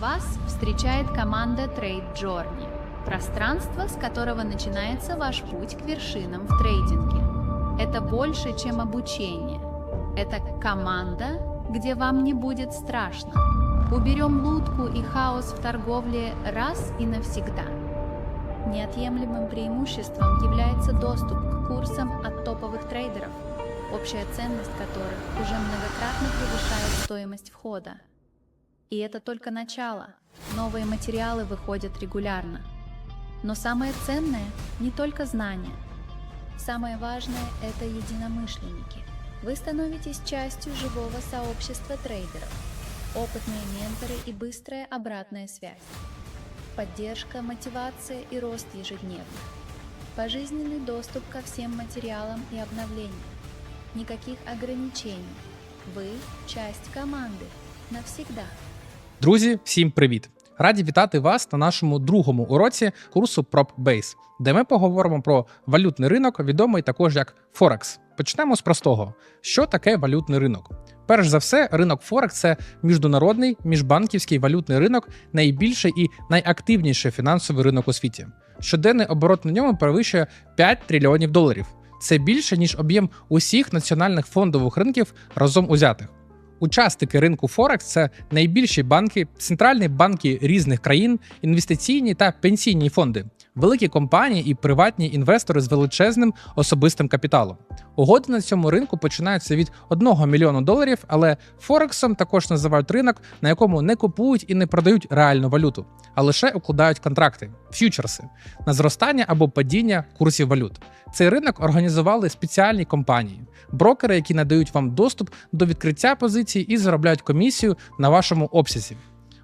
Вас встречает команда Trade Journey, пространство, с которого начинается ваш путь к вершинам в трейдинге. Это больше, чем обучение. Это команда, где вам не будет страшно. Уберем лутку и хаос в торговле раз и навсегда. Неотъемлемым преимуществом является доступ к курсам от топовых трейдеров, общая ценность которых уже многократно превышает стоимость входа. И это только начало. Новые материалы выходят регулярно. Но самое ценное не только знания. Самое важное – это единомышленники. Вы становитесь частью живого сообщества трейдеров. Опытные менторы и быстрая обратная связь. Поддержка, мотивация и рост ежедневно. Пожизненный доступ ко всем материалам и обновлениям. Никаких ограничений. Вы – часть команды. Навсегда. Друзі, всім привіт! Раді вітати вас на нашому другому уроці курсу PropBase, де ми поговоримо про валютний ринок, відомий також як Форекс. Почнемо з простого: що таке валютний ринок? Перш за все, ринок Форекс це міжнародний міжбанківський валютний ринок, найбільший і найактивніший фінансовий ринок у світі. Щоденний оборот на ньому перевищує 5 трильйонів доларів. Це більше ніж об'єм усіх національних фондових ринків разом узятих. Учасники ринку Форекс це найбільші банки, центральні банки різних країн, інвестиційні та пенсійні фонди, великі компанії і приватні інвестори з величезним особистим капіталом. Угоди на цьому ринку починаються від 1 мільйону доларів, але Форексом також називають ринок, на якому не купують і не продають реальну валюту, а лише укладають контракти ф'ючерси на зростання або падіння курсів валют. Цей ринок організували спеціальні компанії, брокери, які надають вам доступ до відкриття позицій і заробляють комісію на вашому обсязі.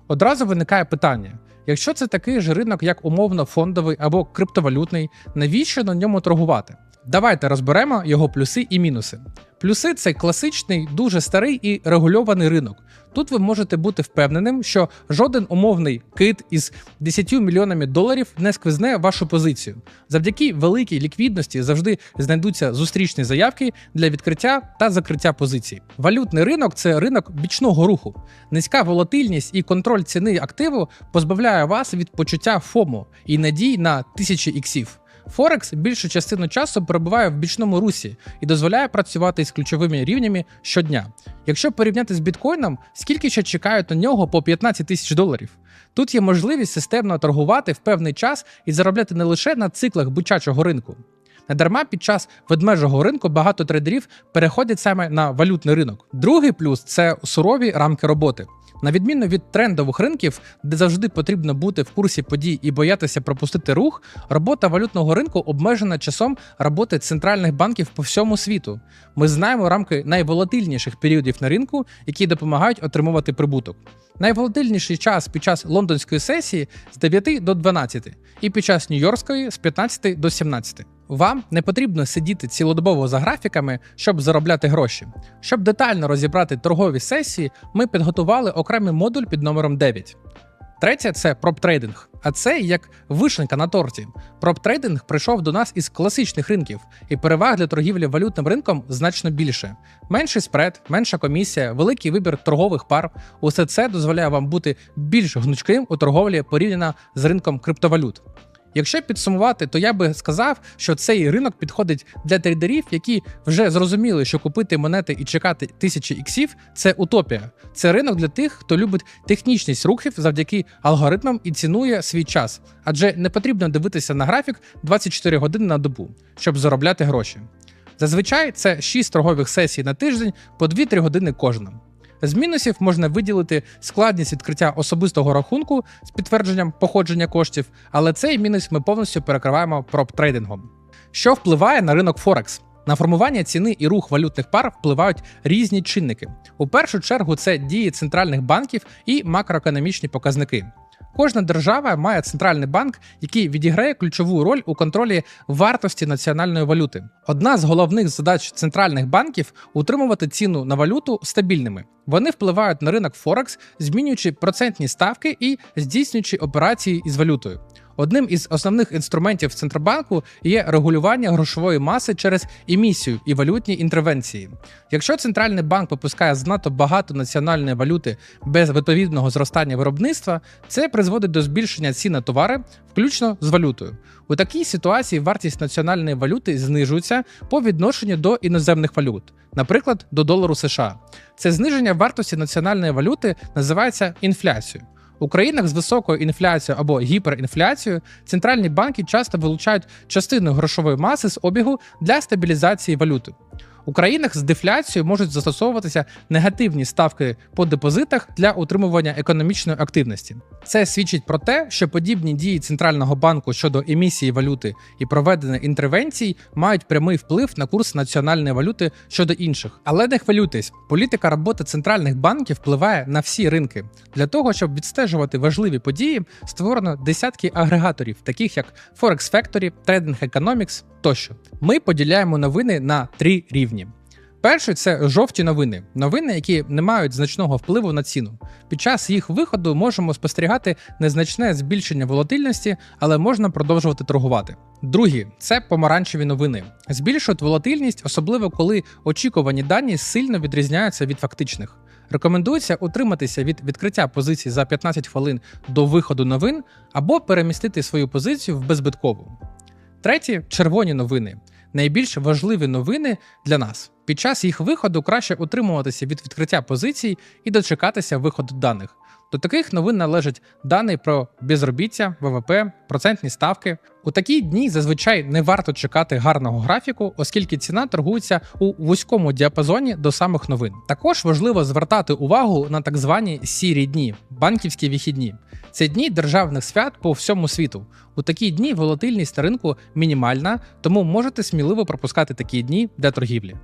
Одразу виникає питання: якщо це такий же ринок, як умовно фондовий або криптовалютний, навіщо на ньому торгувати? Давайте розберемо його плюси і мінуси. Плюси це класичний, дуже старий і регульований ринок. Тут ви можете бути впевненим, що жоден умовний кит із 10 мільйонами доларів не сквизне вашу позицію. Завдяки великій ліквідності завжди знайдуться зустрічні заявки для відкриття та закриття позицій. Валютний ринок це ринок бічного руху. Низька волатильність і контроль ціни активу позбавляє вас від почуття ФОМО і надій на тисячі іксів. Форекс більшу частину часу перебуває в бічному русі і дозволяє працювати із ключовими рівнями щодня. Якщо порівняти з біткоїном, скільки ще чекають на нього по 15 тисяч доларів? Тут є можливість системно торгувати в певний час і заробляти не лише на циклах бучачого ринку. Недарма під час ведмежого ринку багато трейдерів переходять саме на валютний ринок. Другий плюс це сурові рамки роботи. На відміну від трендових ринків, де завжди потрібно бути в курсі подій і боятися пропустити рух, робота валютного ринку обмежена часом роботи центральних банків по всьому світу. Ми знаємо рамки найволатильніших періодів на ринку, які допомагають отримувати прибуток. Найволатильніший час під час лондонської сесії з 9 до 12, і під час Нью-Йоркської з 15 до 17. Вам не потрібно сидіти цілодобово за графіками, щоб заробляти гроші. Щоб детально розібрати торгові сесії, ми підготували окремий модуль під номером 9. Третє це проптрейдинг. А це як вишенька на торті. Проптрейдинг прийшов до нас із класичних ринків, і переваг для торгівлі валютним ринком значно більше. Менший спред, менша комісія, великий вибір торгових пар. Усе це дозволяє вам бути більш гнучким у торговлі порівняно з ринком криптовалют. Якщо підсумувати, то я би сказав, що цей ринок підходить для трейдерів, які вже зрозуміли, що купити монети і чекати тисячі іксів це утопія. Це ринок для тих, хто любить технічність рухів завдяки алгоритмам і цінує свій час, адже не потрібно дивитися на графік 24 години на добу, щоб заробляти гроші. Зазвичай це 6 торгових сесій на тиждень по 2-3 години кожна. З мінусів можна виділити складність відкриття особистого рахунку з підтвердженням походження коштів, але цей мінус ми повністю перекриваємо проп-трейдингом. Що впливає на ринок Форекс? На формування ціни і рух валютних пар впливають різні чинники. У першу чергу це дії центральних банків і макроекономічні показники. Кожна держава має центральний банк, який відіграє ключову роль у контролі вартості національної валюти. Одна з головних задач центральних банків утримувати ціну на валюту стабільними. Вони впливають на ринок Форекс, змінюючи процентні ставки і здійснюючи операції із валютою. Одним із основних інструментів Центробанку є регулювання грошової маси через емісію і валютні інтервенції. Якщо центральний банк випускає занадто багато національної валюти без відповідного зростання виробництва, це призводить до збільшення цін на товари, включно з валютою. У такій ситуації вартість національної валюти знижується по відношенню до іноземних валют, наприклад, до долару США. Це зниження вартості національної валюти називається інфляцією. У країнах з високою інфляцією або гіперінфляцією центральні банки часто вилучають частину грошової маси з обігу для стабілізації валюти. У країнах з дефляцією можуть застосовуватися негативні ставки по депозитах для утримування економічної активності. Це свідчить про те, що подібні дії центрального банку щодо емісії валюти і проведення інтервенцій мають прямий вплив на курс національної валюти щодо інших. Але не хвилюйтесь, політика роботи центральних банків впливає на всі ринки. Для того щоб відстежувати важливі події, створено десятки агрегаторів, таких як Forex Factory, Trading Economics тощо. Ми поділяємо новини на три рівні. Перший це жовті новини, новини, які не мають значного впливу на ціну. Під час їх виходу можемо спостерігати незначне збільшення волатильності, але можна продовжувати торгувати. Другі це помаранчеві новини. Збільшують волатильність, особливо коли очікувані дані сильно відрізняються від фактичних. Рекомендується утриматися від відкриття позицій за 15 хвилин до виходу новин або перемістити свою позицію в беззбиткову. Треті червоні новини. Найбільш важливі новини для нас. Під час їх виходу краще утримуватися від відкриття позицій і дочекатися виходу даних. До таких новин належать дані про безробіття, ВВП, процентні ставки. У такі дні зазвичай не варто чекати гарного графіку, оскільки ціна торгується у вузькому діапазоні до самих новин. Також важливо звертати увагу на так звані сірі дні, банківські вихідні. Це дні державних свят по всьому світу. У такі дні волатильність ринку мінімальна, тому можете сміливо пропускати такі дні для торгівлі.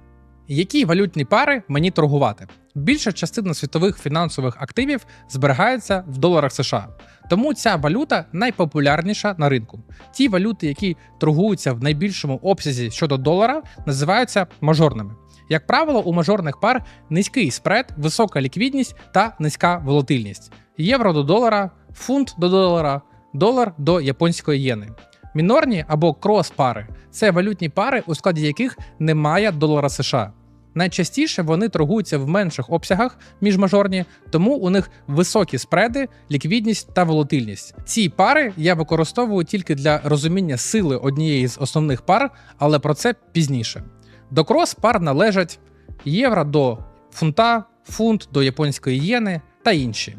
Які валютні пари мені торгувати? Більша частина світових фінансових активів зберігається в доларах США, тому ця валюта найпопулярніша на ринку. Ті валюти, які торгуються в найбільшому обсязі щодо долара, називаються мажорними. Як правило, у мажорних пар низький спред, висока ліквідність та низька волатильність. Євро до долара, фунт до долара, долар до японської єни. Мінорні або крос-пари це валютні пари, у складі яких немає долара США. Найчастіше вони торгуються в менших обсягах, ніж мажорні, тому у них високі спреди, ліквідність та волатильність. Ці пари я використовую тільки для розуміння сили однієї з основних пар, але про це пізніше. До крос пар належать євро до фунта, фунт до японської єни та інші.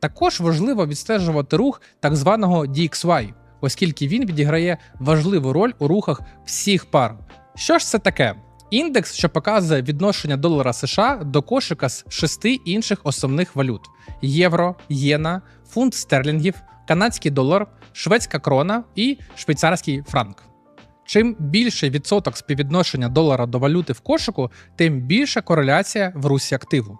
Також важливо відстежувати рух так званого DXY, оскільки він відіграє важливу роль у рухах всіх пар. Що ж це таке? Індекс, що показує відношення долара США до кошика з шести інших основних валют: євро, єна, фунт стерлінгів, канадський долар, шведська крона і швейцарський франк. Чим більший відсоток співвідношення долара до валюти в кошику, тим більша кореляція в русі активу.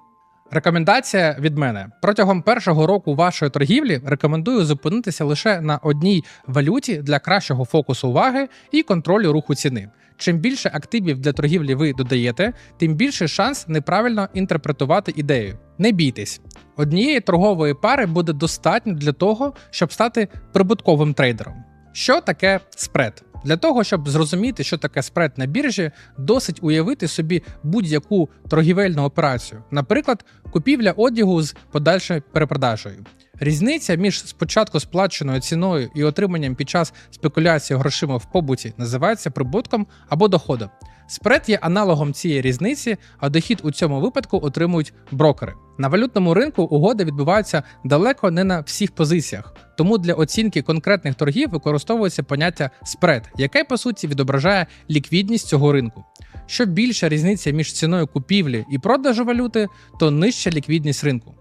Рекомендація від мене протягом першого року вашої торгівлі рекомендую зупинитися лише на одній валюті для кращого фокусу уваги і контролю руху ціни. Чим більше активів для торгівлі ви додаєте, тим більший шанс неправильно інтерпретувати ідею. Не бійтесь, однієї торгової пари буде достатньо для того, щоб стати прибутковим трейдером. Що таке спред? Для того, щоб зрозуміти, що таке спред на біржі, досить уявити собі будь-яку торгівельну операцію, наприклад, купівля одягу з подальшою перепродажею. Різниця між спочатку сплаченою ціною і отриманням під час спекуляції грошима в побуті називається прибутком або доходом. Спред є аналогом цієї різниці, а дохід у цьому випадку отримують брокери. На валютному ринку угоди відбуваються далеко не на всіх позиціях, тому для оцінки конкретних торгів використовується поняття спред, яке по суті відображає ліквідність цього ринку. Що більша різниця між ціною купівлі і продажу валюти, то нижча ліквідність ринку.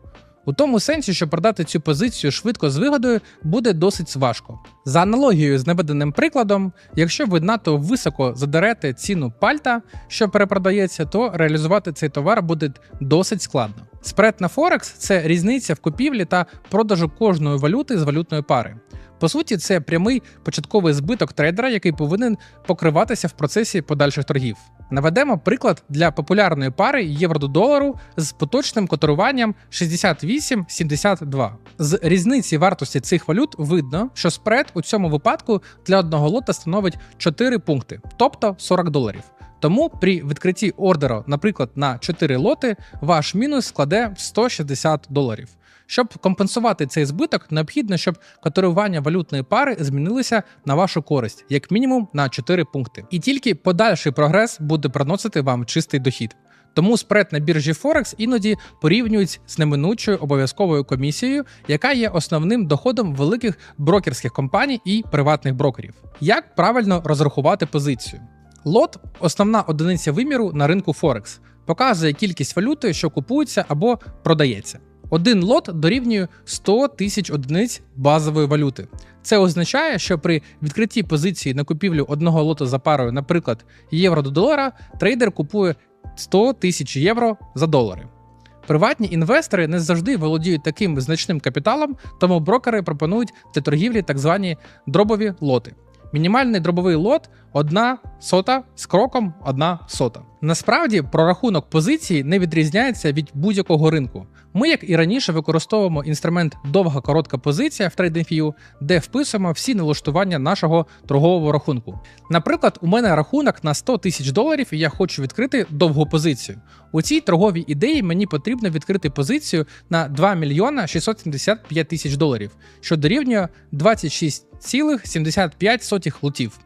У тому сенсі, що продати цю позицію швидко з вигодою буде досить важко. За аналогією з наведеним прикладом, якщо ви надто високо задерете ціну пальта, що перепродається, то реалізувати цей товар буде досить складно. Спред на Форекс це різниця в купівлі та продажу кожної валюти з валютної пари. По суті, це прямий початковий збиток трейдера, який повинен покриватися в процесі подальших торгів. Наведемо приклад для популярної пари євро до долару з поточним котируванням 68,72. З різниці вартості цих валют видно, що спред у цьому випадку для одного лота становить 4 пункти, тобто 40 доларів. Тому при відкритті ордера, наприклад, на 4 лоти, ваш мінус складе 160 доларів. Щоб компенсувати цей збиток, необхідно, щоб котирування валютної пари змінилися на вашу користь, як мінімум на 4 пункти. І тільки подальший прогрес буде приносити вам чистий дохід. Тому спред на біржі Форекс іноді порівнюють з неминучою обов'язковою комісією, яка є основним доходом великих брокерських компаній і приватних брокерів. Як правильно розрахувати позицію? Лот основна одиниця виміру на ринку Форекс, показує кількість валюти, що купується або продається. Один лот дорівнює 100 тисяч одиниць базової валюти. Це означає, що при відкритті позиції на купівлю одного лоту за парою, наприклад, євро до долара, трейдер купує 100 тисяч євро за долари. Приватні інвестори не завжди володіють таким значним капіталом, тому брокери пропонують для торгівлі так звані дробові лоти. Мінімальний дробовий лот одна сота з кроком одна сота. Насправді прорахунок позиції не відрізняється від будь-якого ринку. Ми, як і раніше, використовуємо інструмент довга коротка позиція в TradingView, де вписуємо всі налаштування нашого торгового рахунку. Наприклад, у мене рахунок на 100 тисяч доларів, і я хочу відкрити довгу позицію. У цій торговій ідеї мені потрібно відкрити позицію на 2 мільйона 675 тисяч доларів, що дорівнює 26,75 лотів.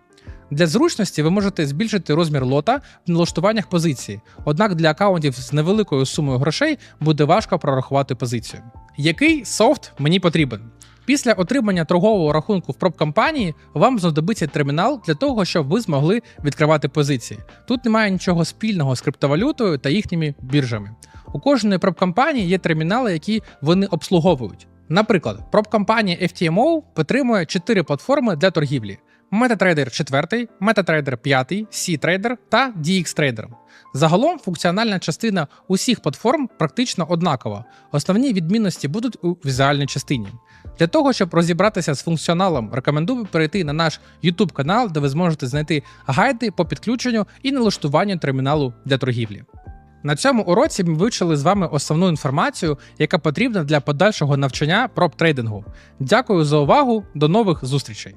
Для зручності ви можете збільшити розмір лота в налаштуваннях позиції, однак для акаунтів з невеликою сумою грошей буде важко прорахувати позицію. Який софт мені потрібен? Після отримання торгового рахунку в проб-компанії вам знадобиться термінал для того, щоб ви змогли відкривати позиції. Тут немає нічого спільного з криптовалютою та їхніми біржами. У кожної проб-компанії є термінали, які вони обслуговують. Наприклад, проб-компанія FTMO підтримує 4 платформи для торгівлі: MetaTrader 4, MetaTrader 5, C-Trader та DXTrader. Загалом функціональна частина усіх платформ практично однакова. Основні відмінності будуть у візуальній частині. Для того, щоб розібратися з функціоналом, рекомендую перейти на наш YouTube канал, де ви зможете знайти гайди по підключенню і налаштуванню терміналу для торгівлі. На цьому уроці ми вивчили з вами основну інформацію, яка потрібна для подальшого навчання проб трейдингу. Дякую за увагу, до нових зустрічей!